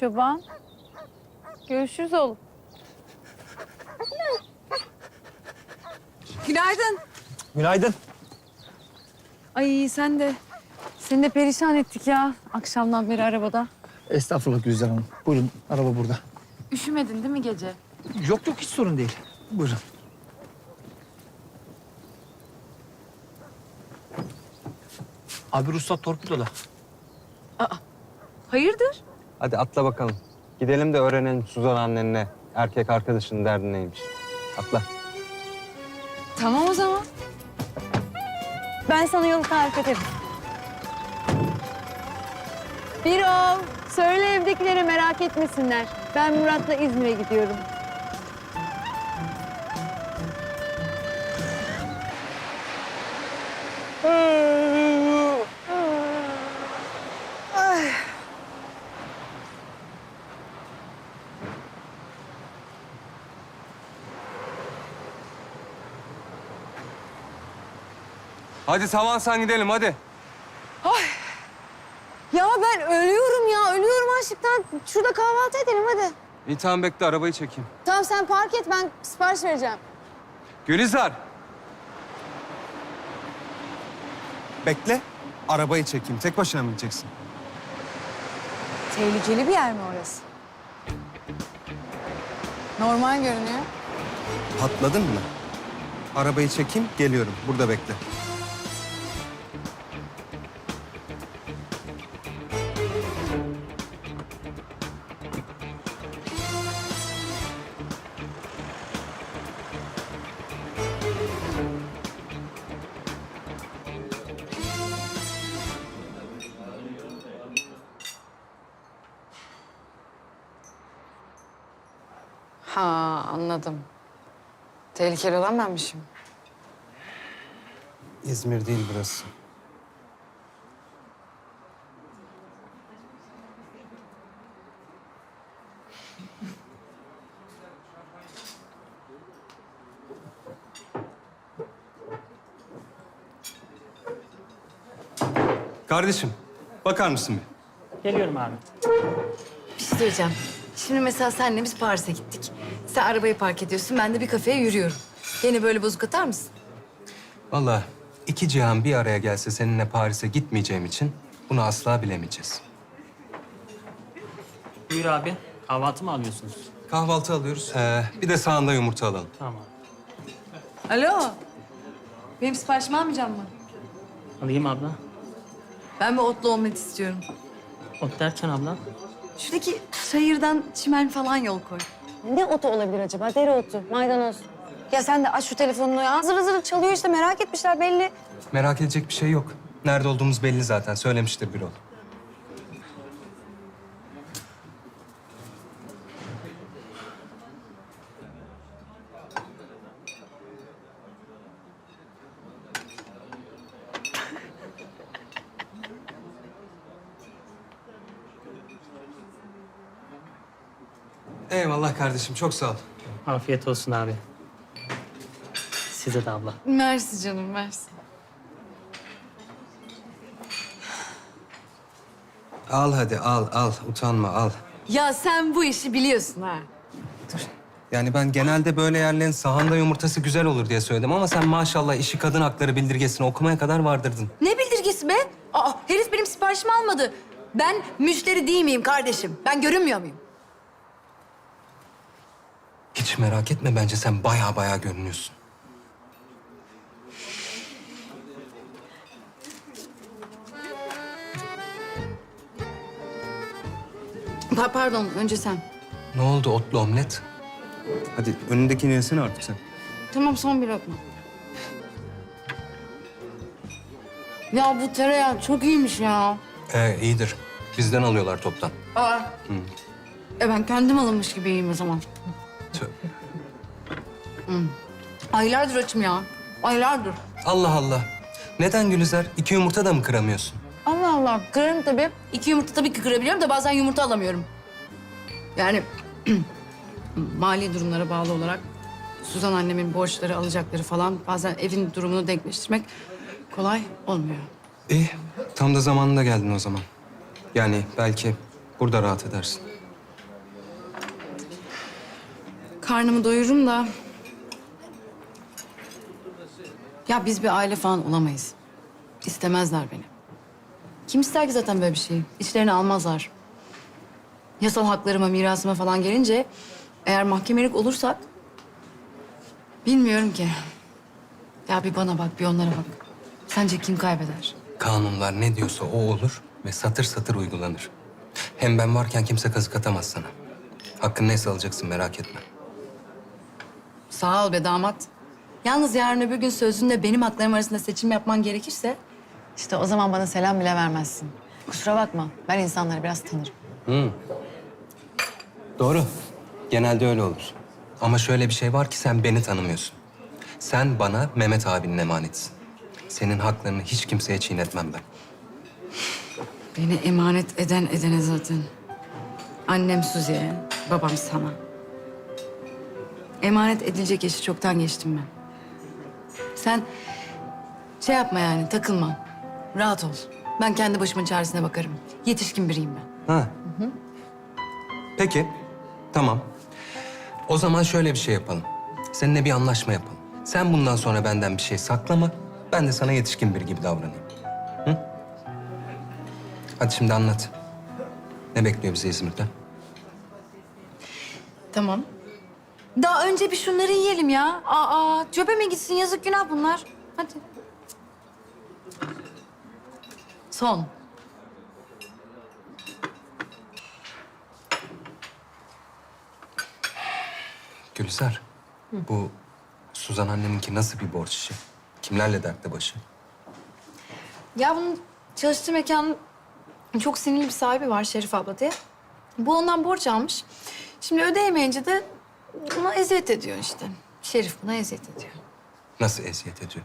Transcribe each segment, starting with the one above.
Çoban. Görüşürüz oğlum. Günaydın. Günaydın. Ay sen de. Seni de perişan ettik ya akşamdan beri arabada. Estağfurullah Gülizar Hanım. Buyurun araba burada. Üşümedin değil mi gece? Yok yok hiç sorun değil. Buyurun. Abi ruhsat torpidoda. Hayırdır? Hadi atla bakalım. Gidelim de öğrenelim Suzan annenle erkek arkadaşının derdi neymiş. Atla. Tamam o zaman. Ben sana yolu tarif ederim. Birol, söyle evdekilere merak etmesinler. Ben Murat'la İzmir'e gidiyorum. Hadi Savansan gidelim hadi. Ya ben ölüyorum ya. Ölüyorum açlıktan. Şurada kahvaltı edelim hadi. İyi tamam bekle arabayı çekeyim. Tamam sen park et ben sipariş vereceğim. Gülizar. Bekle. Arabayı çekeyim. Tek başına mı gideceksin? Tehlikeli bir yer mi orası? Normal görünüyor. Patladın mı? Arabayı çekeyim, geliyorum. Burada bekle. Ha anladım. Tehlikeli olan benmişim. İzmir değil burası. Kardeşim, bakar mısın bir? Geliyorum abi. Bir şey söyleyeceğim. Şimdi mesela senle biz Paris'e gittik. Sen arabayı park ediyorsun, ben de bir kafeye yürüyorum. Gene böyle bozuk atar mısın? Vallahi iki cihan bir araya gelse seninle Paris'e gitmeyeceğim için bunu asla bilemeyeceğiz. Buyur abi. Kahvaltı mı alıyorsunuz? Kahvaltı alıyoruz. Ee, bir de sağında yumurta alalım. Tamam. Alo. Benim siparişimi almayacak mı? Alayım abla. Ben bir otlu omlet istiyorum. Ot derken abla. Şuradaki çayırdan çimen falan yol koy. Ne otu olabilir acaba? Dereotu, maydanoz. Ya sen de aç şu telefonunu ya. Zırı zırı çalıyor işte merak etmişler belli. Merak edecek bir şey yok. Nerede olduğumuz belli zaten. Söylemiştir Birol. Eyvallah kardeşim. Çok sağ ol. Afiyet olsun abi. Size de abla. Mersi canım, mersi. Al hadi al al. Utanma al. Ya sen bu işi biliyorsun ha. Yani ben genelde böyle yerlerin sahanda yumurtası güzel olur diye söyledim ama sen maşallah işi kadın hakları bildirgesini okumaya kadar vardırdın. Ne bildirgesi be? Aa, herif benim siparişimi almadı. Ben müşteri değil miyim kardeşim? Ben görünmüyor muyum? Hiç merak etme bence sen baya baya görünüyorsun. Pa- pardon, önce sen. Ne oldu otlu omlet? Hadi önündekini yesene artık sen. Tamam, son bir lokma. Ya bu tereyağı çok iyiymiş ya. Ee, iyidir. Bizden alıyorlar toptan. Aa. E ben kendim alınmış gibi yiyeyim o zaman. Tüh. Aylardır açım ya. Aylardır. Allah Allah. Neden Gülizar? İki yumurta da mı kıramıyorsun? Allah Allah. Kırarım tabii. İki yumurta tabii ki kırabiliyorum da bazen yumurta alamıyorum. Yani mali durumlara bağlı olarak Suzan annemin borçları, alacakları falan bazen evin durumunu denkleştirmek kolay olmuyor. İyi. Tam da zamanında geldin o zaman. Yani belki burada rahat edersin. Karnımı doyururum da... Ya biz bir aile falan olamayız. İstemezler beni. Kim ister ki zaten böyle bir şeyi? İçlerine almazlar. Yasal haklarıma, mirasıma falan gelince... Eğer mahkemelik olursak... Bilmiyorum ki. Ya bir bana bak, bir onlara bak. Sence kim kaybeder? Kanunlar ne diyorsa o olur ve satır satır uygulanır. Hem ben varken kimse kazık atamaz sana. Hakkın neyse alacaksın merak etme. Sağ ol be damat. Yalnız yarın öbür gün sözünde benim haklarım arasında seçim yapman gerekirse... İşte o zaman bana selam bile vermezsin. Kusura bakma. Ben insanları biraz tanırım. Doğru. Genelde öyle olur. Ama şöyle bir şey var ki sen beni tanımıyorsun. Sen bana Mehmet abinin emanetsin. Senin haklarını hiç kimseye çiğnetmem ben. Beni emanet eden edene zaten. Annem Suzi'ye, babam sana. Emanet edilecek yaşı çoktan geçtim ben. Sen şey yapma yani, takılma. Rahat ol. Ben kendi başımın çaresine bakarım. Yetişkin biriyim ben. Ha. Peki. Tamam. O zaman şöyle bir şey yapalım. Seninle bir anlaşma yapalım. Sen bundan sonra benden bir şey saklama. Ben de sana yetişkin biri gibi davranayım. Hı? Hadi şimdi anlat. Ne bekliyor bizi İzmir'de? Tamam. Daha önce bir şunları yiyelim ya. Aa, cöbe mi gitsin? Yazık günah bunlar. Hadi. Son. Gülizar, bu Suzan anneminki nasıl bir borç işi? Kimlerle dertte başı? Ya bunun çalıştığı mekanın çok sinirli bir sahibi var Şerif abla diye. Bu ondan borç almış. Şimdi ödeyemeyince de buna eziyet ediyor işte. Şerif buna eziyet ediyor. Nasıl eziyet ediyor?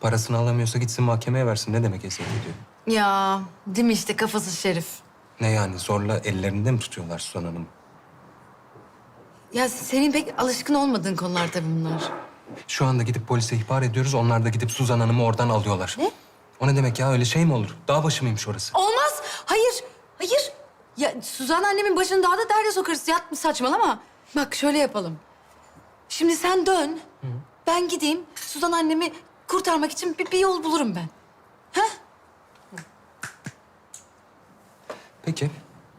Parasını alamıyorsa gitsin mahkemeye versin. Ne demek eziyet ediyor? Ya değil mi işte kafası Şerif. Ne yani zorla ellerinde mi tutuyorlar Suzan Hanım'ı? Ya senin pek alışkın olmadığın konular tabii bunlar. Şu anda gidip polise ihbar ediyoruz. Onlar da gidip Suzan Hanım'ı oradan alıyorlar. Ne? O ne demek ya? Öyle şey mi olur? Dağ başı mıymış orası? Olmaz. Hayır. Hayır. Ya Suzan annemin başını daha da derde sokarız. Yat saçmalama. Bak şöyle yapalım. Şimdi sen dön. Ben gideyim. Suzan annemi kurtarmak için bir, bir yol bulurum ben. Peki.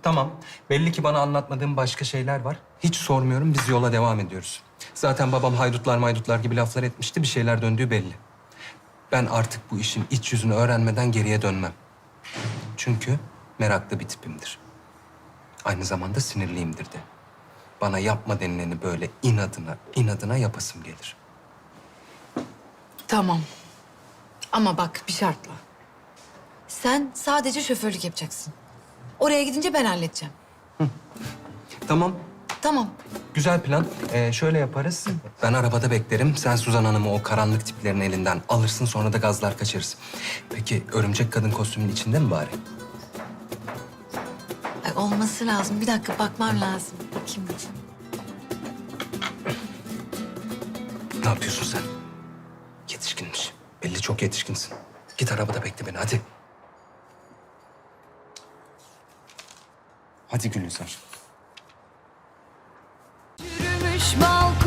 Tamam. Belli ki bana anlatmadığın başka şeyler var. Hiç sormuyorum. Biz yola devam ediyoruz. Zaten babam haydutlar maydutlar gibi laflar etmişti. Bir şeyler döndüğü belli. Ben artık bu işin iç yüzünü öğrenmeden geriye dönmem. Çünkü meraklı bir tipimdir. Aynı zamanda sinirliyimdir de. Bana yapma denileni böyle inadına, inadına yapasım gelir. Tamam. Ama bak bir şartla. Sen sadece şoförlük yapacaksın. Oraya gidince ben halledeceğim. Tamam, Tamam. Güzel plan. Ee, şöyle yaparız. Ben arabada beklerim. Sen Suzan Hanım'ı o karanlık tiplerin elinden alırsın. Sonra da gazlar kaçırırız. Peki örümcek kadın kostümün içinde mi bari? Ay, olması lazım. Bir dakika bakmam lazım. Bakayım. Ne yapıyorsun sen? Yetişkinmiş. Belli çok yetişkinsin. Git arabada bekle beni hadi. Hadi Gülizar. Yürümüş balkon